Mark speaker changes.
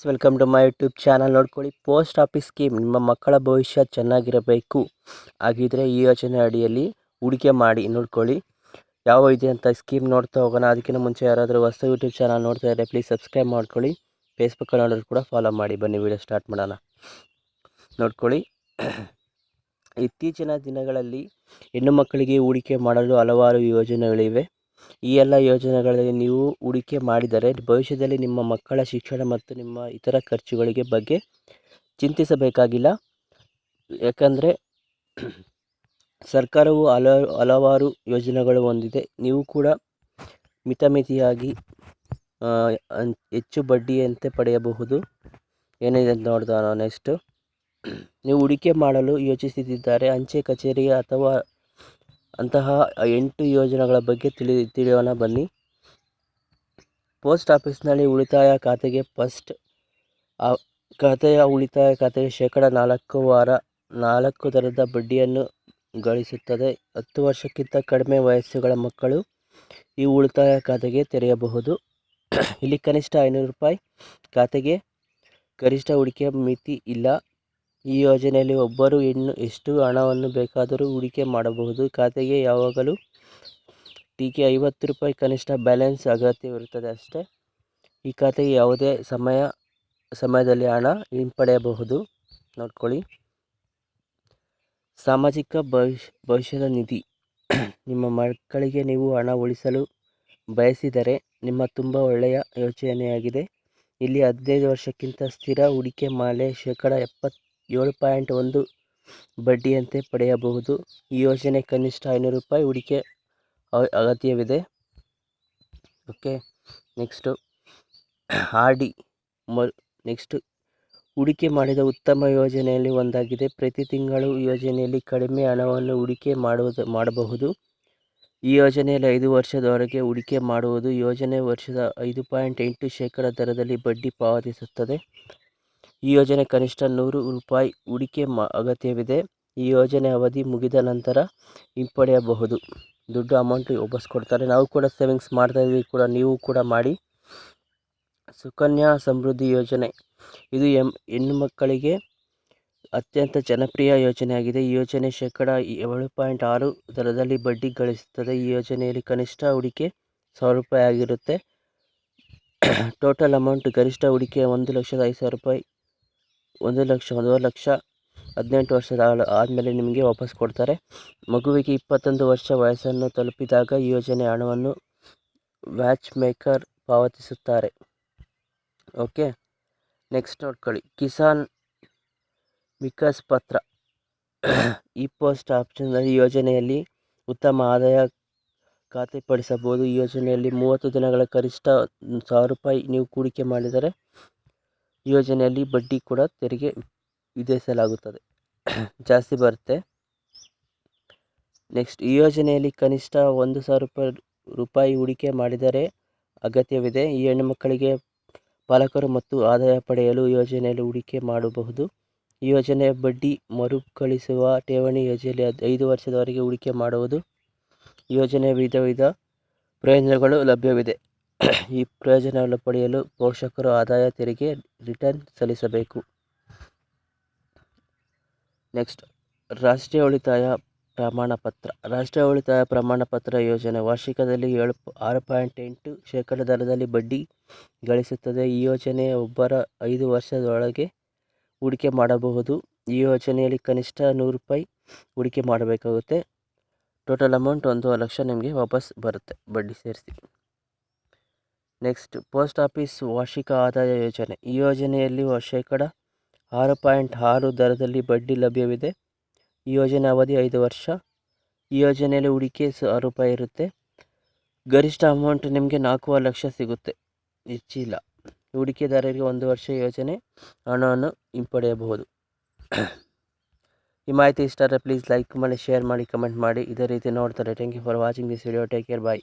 Speaker 1: Welcome to my YouTube channel ನೋಡ್ಕೊಳ್ಳಿ post office scheme ನಿಮ್ಮ ಮಕ್ಕಳ ಭವಿಷ್ಯ ಚೆನ್ನಾಗಿರಬೇಕು. ಹಾಗಿದ್ರೆ ಈ ಯೋಜನೆ ಅಡಿಯಲ್ಲಿ ಹೂಡಿಕೆ ಮಾಡಿ. ನೋಡ್ಕೊಳ್ಳಿ, ಯಾವ ಇದೆ ಅಂತ ಸ್ಕೀಮ್ ನೋಡ್ತಾ ಹೋಗೋಣ. ಅದಕ್ಕಿಂತ ಮುಂಚೆ ಯಾರಾದರೂ ಹೊಸ ಯೂಟ್ಯೂಬ್ ಚಾನಲ್ ನೋಡ್ತಾ ಇದ್ದರೆ ಪ್ಲೀಸ್ ಸಬ್ಸ್ಕ್ರೈಬ್ ಮಾಡ್ಕೊಳ್ಳಿ. ಫೇಸ್ಬುಕ್ಕಲ್ಲಿ ನೋಡೋರು ಕೂಡ ಫಾಲೋ ಮಾಡಿ. ಬನ್ನಿ ವಿಡಿಯೋ ಸ್ಟಾರ್ಟ್ ಮಾಡೋಣ. ನೋಡ್ಕೊಳ್ಳಿ, ಇತ್ತೀಚಿನ ದಿನಗಳಲ್ಲಿ ಹೆಣ್ಣು ಮಕ್ಕಳಿಗೆ ಹೂಡಿಕೆ ಮಾಡಲು ಹಲವಾರು ಯೋಜನೆಗಳಿವೆ. ಈ ಎಲ್ಲ ಯೋಜನೆಗಳಲ್ಲಿ ನೀವು ಹೂಡಿಕೆ ಮಾಡಿದರೆ ಭವಿಷ್ಯದಲ್ಲಿ ನಿಮ್ಮ ಮಕ್ಕಳ ಶಿಕ್ಷಣ ಮತ್ತು ನಿಮ್ಮ ಇತರ ಖರ್ಚುಗಳಿಗೆ ಬಗ್ಗೆ ಚಿಂತಿಸಬೇಕಾಗಿಲ್ಲ. ಯಾಕಂದರೆ ಸರ್ಕಾರವು ಹಲವಾರು ಹಲವಾರು ಯೋಜನೆಗಳು ಹೊಂದಿದೆ. ನೀವು ಕೂಡ ಮಿತಮಿತಿಯಾಗಿ ಹೆಚ್ಚು ಬಡ್ಡಿಯಂತೆ ಪಡೆಯಬಹುದು. ಏನಿದೆ ಅಂತ ನೋಡ್ದ ನೆಕ್ಸ್ಟು ನೀವು ಹೂಡಿಕೆ ಮಾಡಲು ಯೋಚಿಸುತ್ತಿದ್ದಾರೆ ಅಂಚೆ, ಕಚೇರಿ ಅಥವಾ ಅಂತಹ ಎಂಟು ಯೋಜನೆಗಳ ಬಗ್ಗೆ ತಿಳಿ, ತಿಳಿಯೋಣ ಬನ್ನಿ. ಪೋಸ್ಟ್ ಆಫೀಸ್ನಲ್ಲಿ ಉಳಿತಾಯ ಖಾತೆಗೆ ಫಸ್ಟ್ ಖಾತೆಯ ಉಳಿತಾಯ ಖಾತೆಗೆ ಶೇಕಡ ನಾಲ್ಕು ವಾರ, ನಾಲ್ಕು ದರದ ಬಡ್ಡಿಯನ್ನು ಗಳಿಸುತ್ತದೆ. ಹತ್ತು ವರ್ಷಕ್ಕಿಂತ ಕಡಿಮೆ ವಯಸ್ಸುಗಳ ಮಕ್ಕಳು ಈ ಉಳಿತಾಯ ಖಾತೆಗೆ ತೆರೆಯಬಹುದು. ಇಲ್ಲಿ ಕನಿಷ್ಠ ಐನೂರು ರೂಪಾಯಿ ಖಾತೆಗೆ ಗರಿಷ್ಠ ಹೂಡಿಕೆ ಮಿತಿ ಇಲ್ಲ. ಈ ಯೋಜನೆಯಲ್ಲಿ ಒಬ್ಬರು ಇನ್ನು ಎಷ್ಟು ಹಣವನ್ನು ಬೇಕಾದರೂ ಹೂಡಿಕೆ ಮಾಡಬಹುದು? ಖಾತೆಗೆ ಯಾವಾಗಲೂ ಟೀಕೆ ಐವತ್ತು ರೂಪಾಯಿ ಕನಿಷ್ಠ ಬ್ಯಾಲೆನ್ಸ್ ಅಗತ್ಯವಿರುತ್ತದೆ ಅಷ್ಟೇ. ಈ ಖಾತೆಗೆ ಯಾವುದೇ ಸಮಯ, ಸಮಯದಲ್ಲಿ ಹಣ ಹಿಂಪಡೆಯಬಹುದು. ನೋಡ್ಕೊಳ್ಳಿ. ಸಾಮಾಜಿಕ ಭವಿಷ್ಯ, ಭವಿಷ್ಯದ ನಿಧಿ. ನಿಮ್ಮ ಮಕ್ಕಳಿಗೆ ನೀವು ಹಣ ಉಳಿಸಲು ಬಯಸಿದರೆ ನಿಮ್ಮ ತುಂಬ ಒಳ್ಳೆಯ ಯೋಚನೆಯಾಗಿದೆ ಇಲ್ಲಿ ಹದಿನೈದು ವರ್ಷಕ್ಕಿಂತ ಸ್ಥಿರ ಹೂಡಿಕೆ ಮಾಲೆ ಶೇಕಡ ಎಪ್ಪತ್ತೇಳು ಪಾಯಿಂಟ್ ಒಂದು ಬಡ್ಡಿಯಂತೆ ಪಡೆಯಬಹುದು. ಈ ಯೋಜನೆ ಕನಿಷ್ಠ ಐನೂರು ರೂಪಾಯಿ ಹೂಡಿಕೆ ಅಗತ್ಯವಿದೆ. Okay, next. ಆರ್ ಡಿ ಮ ನೆಕ್ಸ್ಟು. ಹೂಡಿಕೆ ಮಾಡಿದ ಉತ್ತಮ ಯೋಜನೆಯಲ್ಲಿ ಒಂದಾಗಿದೆ. ಪ್ರತಿ ತಿಂಗಳು ಯೋಜನೆಯಲ್ಲಿ ಕಡಿಮೆ ಹಣವನ್ನು ಹೂಡಿಕೆ ಮಾಡುವುದು ಮಾಡಬಹುದು. ಈ ಯೋಜನೆಯಲ್ಲಿ ಐದು ವರ್ಷದವರೆಗೆ ಹೂಡಿಕೆ ಮಾಡುವುದು ಯೋಜನೆ ವರ್ಷದ ಐದು ಪಾಯಿಂಟ್ ಎಂಟು ಶೇಕಡ ದರದಲ್ಲಿ ಬಡ್ಡಿ ಪಾವತಿಸುತ್ತದೆ. ಈ ಯೋಜನೆ ಕನಿಷ್ಠ ನೂರು ರೂಪಾಯಿ ಹೂಡಿಕೆ ಅಗತ್ಯವಿದೆ. ಈ ಯೋಜನೆ ಅವಧಿ ಮುಗಿದ ನಂತರ ಹಿಂಪಡೆಯಬಹುದು. ದುಡ್ಡು ಅಮೌಂಟ್ ವಾಪಸ್ ಕೊಡ್ತಾರೆ. ನಾವು ಕೂಡ ಸೇವಿಂಗ್ಸ್ ಮಾಡ್ತಾ ಇದ್ವಿ ಕೂಡ, ನೀವು ಕೂಡ ಮಾಡಿ. ಸುಕನ್ಯಾ ಸಮೃದ್ಧಿ ಯೋಜನೆ. ಇದು ಎಂ ಹೆಣ್ಣು ಮಕ್ಕಳಿಗೆ ಅತ್ಯಂತ ಜನಪ್ರಿಯ ಯೋಜನೆಯಾಗಿದೆ. ಈ ಯೋಜನೆ ಶೇಕಡ ಏಳು ಪಾಯಿಂಟ್ ಆರು ದರದಲ್ಲಿ ಬಡ್ಡಿ ಗಳಿಸುತ್ತದೆ. ಈ ಯೋಜನೆಯಲ್ಲಿ ಕನಿಷ್ಠ ಹೂಡಿಕೆ ಸಾವಿರ ರೂಪಾಯಿ ಆಗಿರುತ್ತೆ. ಟೋಟಲ್ ಅಮೌಂಟ್ ಗರಿಷ್ಠ ಹೂಡಿಕೆ ಒಂದು ಲಕ್ಷದ ಐದು ಸಾವಿರ ರೂಪಾಯಿ ಒಂದು ಲಕ್ಷ ಒಂದೂವರೆ ಲಕ್ಷ ಹದಿನೆಂಟು ವರ್ಷದ ಆದಮೇಲೆ ನಿಮಗೆ ವಾಪಸ್ ಕೊಡ್ತಾರೆ. ಮಗುವಿಗೆ ಇಪ್ಪತ್ತೊಂದು ವರ್ಷ ವಯಸ್ಸನ್ನು ತಲುಪಿದಾಗ ಈ ಯೋಜನೆ ಹಣವನ್ನು ವ್ಯಾಚ್ ಮೇಕರ್ ಪಾವತಿಸುತ್ತಾರೆ. ಓಕೆ, ನೆಕ್ಸ್ಟ್ ನೋಡ್ಕೊಳ್ಳಿ. ಕಿಸಾನ್ ವಿಕಾಸ್ ಪತ್ರ. ಈ ಪೋಸ್ಟ್ ಆಪ್ಷನ್ನಲ್ಲಿ ಯೋಜನೆಯಲ್ಲಿ ಉತ್ತಮ ಆದಾಯ ಖಾತೆಪಡಿಸಬಹುದು ಈ ಯೋಜನೆಯಲ್ಲಿ ಮೂವತ್ತು ದಿನಗಳ ಗರಿಷ್ಠ ಸಾವಿರ ರೂಪಾಯಿ ನೀವು ಹೂಡಿಕೆ ಮಾಡಿದರೆ ಯೋಜನೆಯಲ್ಲಿ ಬಡ್ಡಿ ಕೂಡ ತೆರಿಗೆ ವಿಧಿಸಲಾಗುತ್ತದೆ. ಜಾಸ್ತಿ ಬರುತ್ತೆ. ನೆಕ್ಸ್ಟ್ ಈ ಯೋಜನೆಯಲ್ಲಿ ಕನಿಷ್ಠ ಒಂದು ಸಾವಿರ ರೂಪಾಯಿ ರೂಪಾಯಿ ಹೂಡಿಕೆ ಮಾಡಿದರೆ ಅಗತ್ಯವಿದೆ. ಈ ಹೆಣ್ಣುಮಕ್ಕಳಿಗೆ ಪಾಲಕರು ಮತ್ತು ಆದಾಯ ಪಡೆಯಲು ಯೋಜನೆಯಲ್ಲಿ ಹೂಡಿಕೆ ಮಾಡಬಹುದು. ಈ ಯೋಜನೆಯ ಬಡ್ಡಿ ಮರುಕಳಿಸುವ ಠೇವಣಿ ಯೋಜನೆಯಲ್ಲಿ ಐದು ವರ್ಷದವರೆಗೆ ಹೂಡಿಕೆ ಮಾಡುವುದು. ಯೋಜನೆಯ ವಿಧ ವಿಧ ಪ್ರಯೋಜನಗಳು ಲಭ್ಯವಿದೆ. ಈ ಪ್ರಯೋಜನವನ್ನು ಪಡೆಯಲು ಪೋಷಕರು ಆದಾಯ ತೆರಿಗೆ ರಿಟರ್ನ್ ಸಲ್ಲಿಸಬೇಕು. ನೆಕ್ಸ್ಟ್, ರಾಷ್ಟ್ರೀಯ ಉಳಿತಾಯ ಪ್ರಮಾಣಪತ್ರ ರಾಷ್ಟ್ರೀಯ ಉಳಿತಾಯ ಪ್ರಮಾಣಪತ್ರ ಯೋಜನೆ ವಾರ್ಷಿಕದಲ್ಲಿ ಏಳು ಆರು ಪಾಯಿಂಟ್ ಎಂಟು ಶೇಕಡ ದರದಲ್ಲಿ ಬಡ್ಡಿ ಗಳಿಸುತ್ತದೆ. ಈ ಯೋಜನೆ ಒಬ್ಬರ ಐದು ವರ್ಷದೊಳಗೆ ಹೂಡಿಕೆ ಮಾಡಬಹುದು. ಈ ಯೋಜನೆಯಲ್ಲಿ ಕನಿಷ್ಠ ನೂರು ರೂಪಾಯಿ ಹೂಡಿಕೆ ಮಾಡಬೇಕಾಗುತ್ತೆ. ಟೋಟಲ್ ಅಮೌಂಟ್ ಒಂದು ಲಕ್ಷ ನಿಮಗೆ ವಾಪಸ್ ಬರುತ್ತೆ ಬಡ್ಡಿ ಸೇರಿಸಿ. ನೆಕ್ಸ್ಟ್ ಪೋಸ್ಟ್ ಆಫೀಸ್ ವಾರ್ಷಿಕ ಆದಾಯ ಯೋಜನೆ. ಈ ಯೋಜನೆಯಲ್ಲಿ ಶೇಕಡ ಆರು ಪಾಯಿಂಟ್ ಆರು ದರದಲ್ಲಿ ಬಡ್ಡಿ ಲಭ್ಯವಿದೆ. ಈ ಯೋಜನೆ ಅವಧಿ ಐದು ವರ್ಷ. ಈ ಯೋಜನೆಯಲ್ಲಿ ಹೂಡಿಕೆ ಸಾವಿರ ರೂಪಾಯಿ ಇರುತ್ತೆ. ಗರಿಷ್ಠ ಅಮೌಂಟ್ ನಿಮಗೆ ನಾಲ್ಕೂವರೆ ಲಕ್ಷ ಸಿಗುತ್ತೆ. ಹೆಚ್ಚಿಲ್ಲ. ಹೂಡಿಕೆದಾರರಿಗೆ ಒಂದು ವರ್ಷ ಯೋಜನೆ ಹಣವನ್ನು ಹಿಂಪಡೆಯಬಹುದು. ಈ ಮಾಹಿತಿ ಇಷ್ಟ ಆದರೆ ಪ್ಲೀಸ್ ಲೈಕ್ ಮಾಡಿ ಶೇರ್ ಮಾಡಿ ಕಮೆಂಟ್ ಮಾಡಿ. ಇದೇ ರೀತಿ ನೋಡ್ತಾರೆ. Thank you for watching this video take care bye